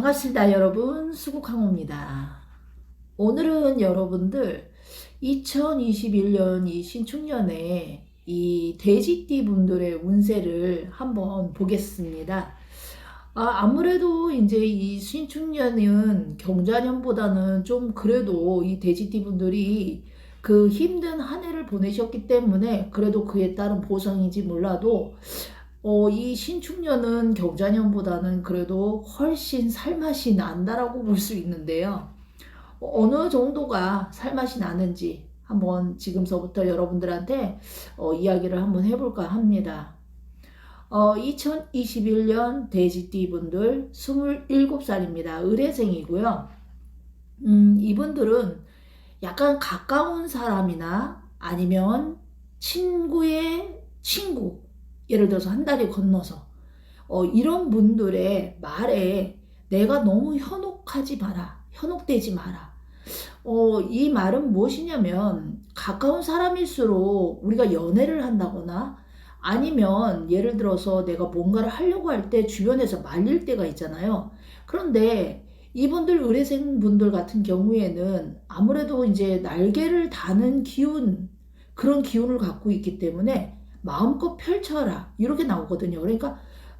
반갑습니다, 여러분. 수국항호입니다. 오늘은 여러분들 2021년 이 신축년에 이 돼지띠 분들의 운세를 한번 보겠습니다. 아, 아무래도 이제 이 신축년은 경자년보다는 좀 그래도 이 돼지띠 분들이 그 힘든 한 해를 보내셨기 때문에 그래도 그에 따른 보상인지 몰라도 어, 이 신축년은 경자년보다는 그래도 훨씬 살맛이 난다라고 볼 수 있는데요. 어느 정도가 살맛이 나는지 한번 지금서부터 여러분들한테 어, 이야기를 한번 해볼까 합니다. 어, 2021년 돼지띠 분들 27살입니다. 의뢰생이고요. 음, 이분들은 약간 가까운 사람이나 아니면 친구의 친구, 예를 들어서 한 다리 건너서 어, 이런 분들의 말에 내가 너무 현혹하지 마라. 현혹되지 마라. 어, 이 말은 무엇이냐면 가까운 사람일수록 우리가 연애를 한다거나 아니면 예를 들어서 내가 뭔가를 하려고 할 때 주변에서 말릴 때가 있잖아요. 그런데 이분들 의뢰생 분들 같은 경우에는 아무래도 이제 날개를 다는 기운 그런 기운을 갖고 있기 때문에 마음껏 펼쳐라 이렇게 나오거든요. 그러니까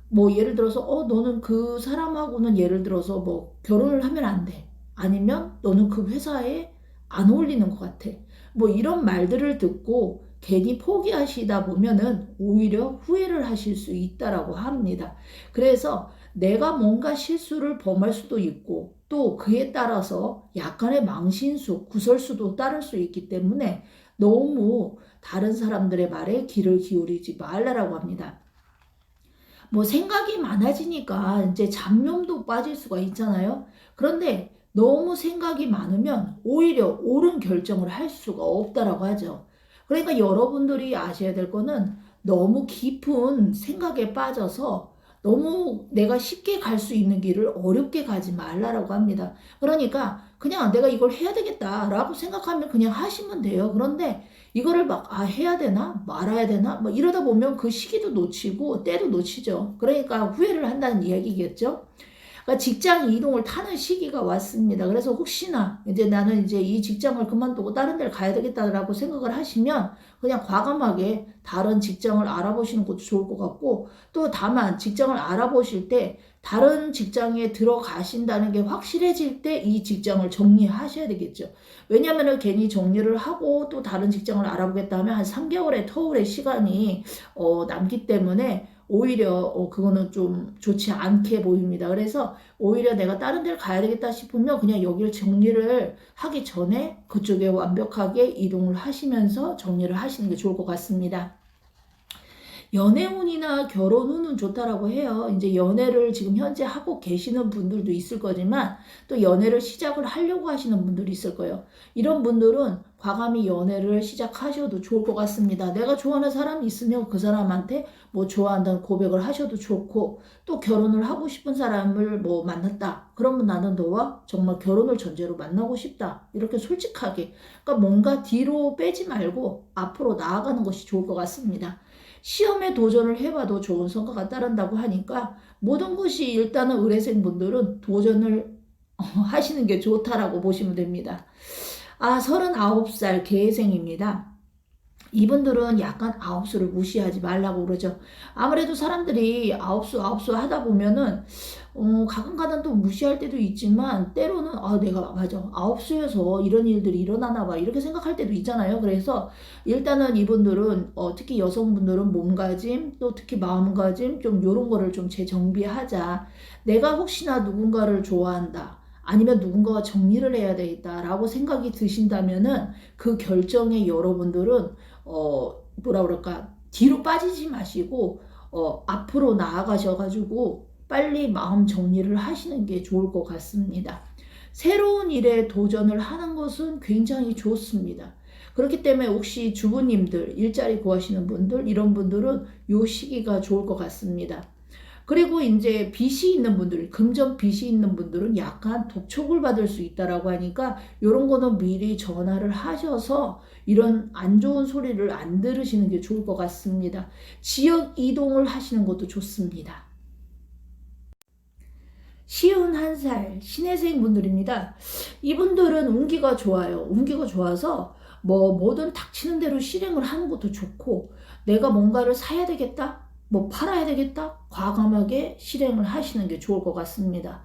뭐 예를 들어서 어 너는 그 사람하고는 예를 들어서 뭐 결혼을 하면 안 돼. 아니면 너는 그 회사에 안 어울리는 것 같아. 뭐 이런 말들을 듣고 괜히 포기하시다 보면은 오히려 후회를 하실 수 있다라고 합니다. 그래서 내가 뭔가 실수를 범할 수도 있고 또 그에 따라서 약간의 망신수, 구설수도 따를 수 있기 때문에 너무 다른 사람들의 말에 귀를 기울이지 말라라고 합니다. 뭐 생각이 많아지니까 이제 잡념도 빠질 수가 있잖아요. 그런데 너무 생각이 많으면 오히려 옳은 결정을 할 수가 없다라고 하죠. 그러니까 여러분들이 아셔야 될 거는 너무 깊은 생각에 빠져서 너무 내가 쉽게 갈 수 있는 길을 어렵게 가지 말라라고 합니다. 그러니까 그냥 내가 이걸 해야 되겠다라고 생각하면 그냥 하시면 돼요. 그런데 이거를 막, 아, 해야 되나? 말아야 되나? 뭐 이러다 보면 그 시기도 놓치고 때도 놓치죠. 그러니까 후회를 한다는 이야기겠죠. 그러니까 직장 이동을 타는 시기가 왔습니다. 그래서 혹시나 이제 나는 이제 이 직장을 그만두고 다른 데를 가야 되겠다라고 생각을 하시면 그냥 과감하게 다른 직장을 알아보시는 것도 좋을 것 같고 또 다만 직장을 알아보실 때 다른 직장에 들어가신다는 게 확실해질 때 이 직장을 정리하셔야 되겠죠. 왜냐하면 괜히 정리를 하고 또 다른 직장을 알아보겠다 하면 한 3개월의 터울의 시간이 어, 남기 때문에 오히려 어, 그거는 좀 좋지 않게 보입니다. 그래서 오히려 내가 다른 데를 가야 되겠다 싶으면 그냥 여기를 정리를 하기 전에 그쪽에 완벽하게 이동을 하시면서 정리를 하시는 게 좋을 것 같습니다. 연애운이나 결혼운은 좋다라고 해요. 이제 연애를 지금 현재 하고 계시는 분들도 있을 거지만 또 연애를 시작을 하려고 하시는 분들이 있을 거예요. 이런 분들은 과감히 연애를 시작하셔도 좋을 것 같습니다. 내가 좋아하는 사람이 있으면 그 사람한테 뭐 좋아한다는 고백을 하셔도 좋고 또 결혼을 하고 싶은 사람을 뭐 만났다. 그러면 나는 너와 정말 결혼을 전제로 만나고 싶다. 이렇게 솔직하게. 그러니까 뭔가 뒤로 빼지 말고 앞으로 나아가는 것이 좋을 것 같습니다. 시험에 도전을 해봐도 좋은 성과가 따른다고 하니까 모든 것이 일단은 의뢰생 분들은 도전을 하시는 게 좋다라고 보시면 됩니다. 아, 39살 개생입니다. 이분들은 약간 아홉수를 무시하지 말라고 그러죠. 아무래도 사람들이 아홉수 아홉수 하다 보면은 어, 가끔 가다 또 무시할 때도 있지만 때로는 아 내가 맞아 아홉수여서 이런 일들이 일어나나 봐 이렇게 생각할 때도 있잖아요. 그래서 일단은 이분들은 어, 특히 여성분들은 몸가짐 또 특히 마음가짐 좀 요런 거를 좀 재정비하자. 내가 혹시나 누군가를 좋아한다. 아니면 누군가가 정리를 해야 되겠다라고 생각이 드신다면은 그 결정에 여러분들은 어 뭐라 그럴까 뒤로 빠지지 마시고 어 앞으로 나아가셔가지고 빨리 마음 정리를 하시는 게 좋을 것 같습니다. 새로운 일에 도전을 하는 것은 굉장히 좋습니다. 그렇기 때문에 혹시 주부님들 일자리 구하시는 분들 이런 분들은 요 시기가 좋을 것 같습니다. 그리고 이제 빚이 있는 분들, 금전 빚이 있는 분들은 약간 독촉을 받을 수 있다라고 하니까 이런 거는 미리 전화를 하셔서 이런 안 좋은 소리를 안 들으시는 게 좋을 것 같습니다. 지역 이동을 하시는 것도 좋습니다. 쉬운 한살 신혜생 분들입니다. 이분들은 운기가 좋아요. 운기가 좋아서 뭐 뭐든 닥치는 대로 실행을 하는 것도 좋고 내가 뭔가를 사야 되겠다, 뭐 팔아야 되겠다, 과감하게 실행을 하시는 게 좋을 것 같습니다.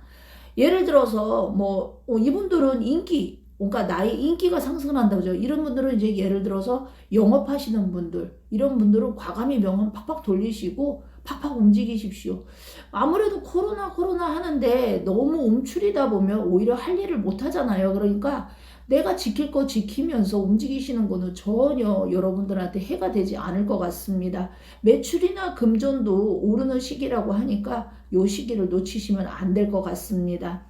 예를 들어서 뭐 어, 이분들은 인기 그러니까 나의 인기가 상승을 한다고죠. 이런 분들은 이제 예를 들어서 영업하시는 분들, 이런 분들은 과감히 명함 팍팍 돌리시고 팍팍 움직이십시오. 아무래도 코로나 코로나 하는데 너무 움츠리다 보면 오히려 할 일을 못 하잖아요. 그러니까 내가 지킬 거 지키면서 움직이시는 거는 전혀 여러분들한테 해가 되지 않을 것 같습니다. 매출이나 금전도 오르는 시기라고 하니까 요 시기를 놓치시면 안 될 것 같습니다.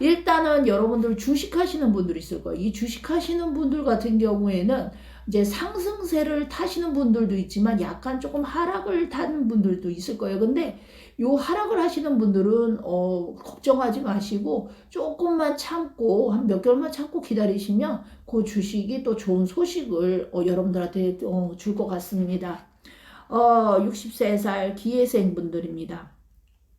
일단은 여러분들 주식하시는 분들 있을 거예요. 이 주식하시는 분들 같은 경우에는 이제 상승세를 타시는 분들도 있지만 약간 조금 하락을 타는 분들도 있을 거예요. 근데 요 하락을 하시는 분들은 어, 걱정하지 마시고 조금만 참고 한 몇 개월만 참고 기다리시면 그 주식이 또 좋은 소식을 어, 여러분들한테 어, 줄 것 같습니다. 어, 63살 기회생 분들입니다.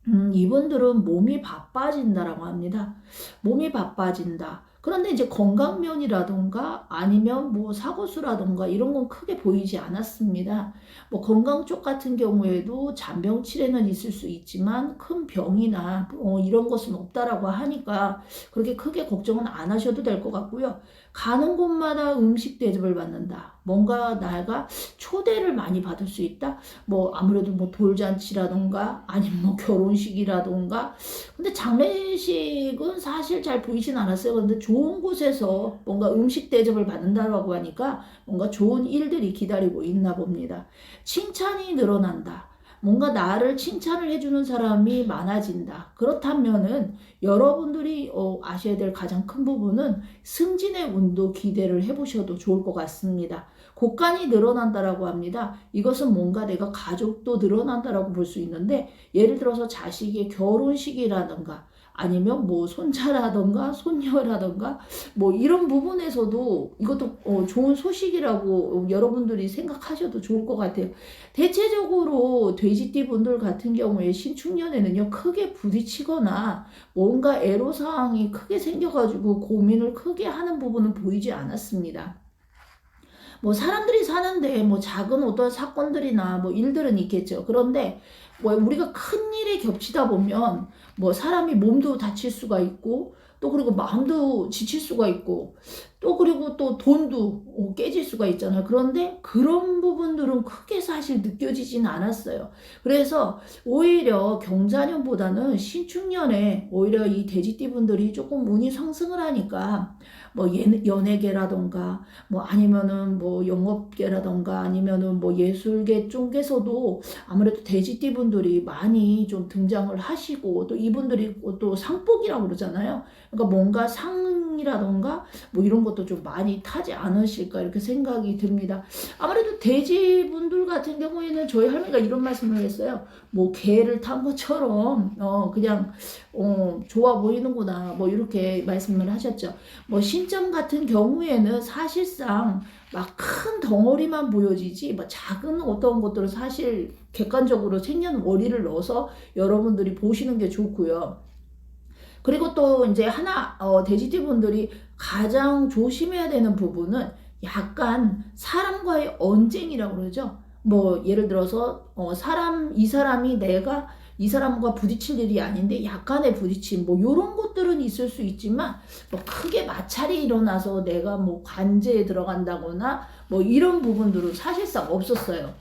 음, 이분들은 몸이 바빠진다라고 합니다. 몸이 바빠진다. 그런데 이제 건강면이라던가 아니면 뭐 사고수라던가 이런 건 크게 보이지 않았습니다. 뭐 건강 쪽 같은 경우에도 잔병치레는 있을 수 있지만 큰 병이나 어 이런 것은 없다라고 하니까 그렇게 크게 걱정은 안 하셔도 될 것 같고요. 가는 곳마다 음식 대접을 받는다. 뭔가 나가 초대를 많이 받을 수 있다. 뭐 아무래도 뭐 돌잔치라던가 아니면 뭐 결혼식이라던가 근데 장례식은 사실 잘 보이진 않았어요. 근데 좋은 곳에서 뭔가 음식 대접을 받는다라고 하니까 뭔가 좋은 일들이 기다리고 있나 봅니다. 칭찬이 늘어난다. 뭔가 나를 칭찬을 해주는 사람이 많아진다. 그렇다면은 여러분들이 어, 아셔야 될 가장 큰 부분은 승진의 운도 기대를 해보셔도 좋을 것 같습니다. 곡간이 늘어난다라고 합니다. 이것은 뭔가 내가 가족도 늘어난다라고 볼 수 있는데 예를 들어서 자식의 결혼식이라든가 아니면 뭐 손자라던가 손녀라던가 뭐 이런 부분에서도 이것도 어 좋은 소식이라고 여러분들이 생각하셔도 좋을 것 같아요. 대체적으로 돼지띠 분들 같은 경우에 신축년에는요 크게 부딪히거나 뭔가 애로사항이 크게 생겨가지고 고민을 크게 하는 부분은 보이지 않았습니다. 뭐 사람들이 사는데 뭐 작은 어떤 사건들이나 뭐 일들은 있겠죠. 그런데 뭐 우리가 큰 일에 겹치다 보면 뭐 사람이 몸도 다칠 수가 있고 또 그리고 마음도 지칠 수가 있고 또 그리고 또 돈도 어, 깨질 수가 있잖아요. 그런데 그런 부분들은 크게 사실 느껴지진 않았어요. 그래서 오히려 경자년보다는 신축년에 오히려 이 돼지띠 분들이 조금 운이 상승을 하니까 뭐 연예계라던가 뭐 아니면은 뭐 영업계라던가 아니면은 뭐 예술계 쪽에서도 아무래도 돼지띠 분들이 많이 좀 등장을 하시고 또 이분들이 또 상복이라고 그러잖아요. 그러니까 뭔가 상이라던가 뭐 이런 것도 좀 많이 타지 않으실까 이렇게 생각이 듭니다. 아무래도 돼지 분들 같은 경우에는 저희 할머니가 이런 말씀을 했어요. 뭐 개를 탄 것처럼 어 그냥 어 좋아 보이는구나 뭐 이렇게 말씀을 하셨죠. 뭐 신점 같은 경우에는 사실상 막 큰 덩어리만 보여지지 뭐 작은 어떤 것들은 사실 객관적으로 생년월일을 넣어서 여러분들이 보시는 게 좋고요. 그리고 또 이제 하나 어, 돼지띠 분들이 가장 조심해야 되는 부분은 약간 사람과의 언쟁이라고 그러죠. 뭐 예를 들어서 어, 사람 이 사람이 내가 이 사람과 부딪힐 일이 아닌데 약간의 부딪힘 뭐 이런 것들은 있을 수 있지만 뭐 크게 마찰이 일어나서 내가 뭐 관제에 들어간다거나 뭐 이런 부분들은 사실상 없었어요.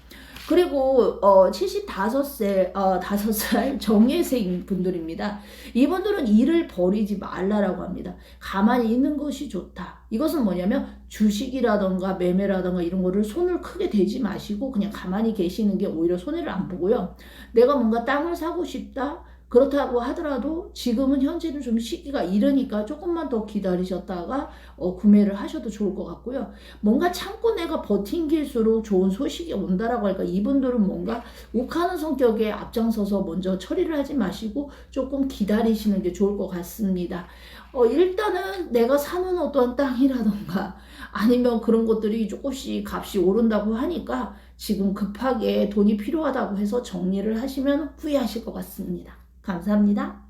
그리고 어 75세 어 5살 정예생 분들입니다. 이분들은 일을 버리지 말라라고 합니다. 가만히 있는 것이 좋다. 이것은 뭐냐면 주식이라던가 매매라던가 이런 거를 손을 크게 대지 마시고 그냥 가만히 계시는 게 오히려 손해를 안 보고요. 내가 뭔가 땅을 사고 싶다. 그렇다고 하더라도 지금은 현재는 좀 시기가 이르니까 조금만 더 기다리셨다가 어, 구매를 하셔도 좋을 것 같고요. 뭔가 참고 내가 버틴길수록 좋은 소식이 온다라고 할까 이분들은 뭔가 욱하는 성격에 앞장서서 먼저 처리를 하지 마시고 조금 기다리시는 게 좋을 것 같습니다. 어, 일단은 내가 사는 어떠한 땅이라던가 아니면 그런 것들이 조금씩 값이 오른다고 하니까 지금 급하게 돈이 필요하다고 해서 정리를 하시면 후회하실 것 같습니다. 감사합니다.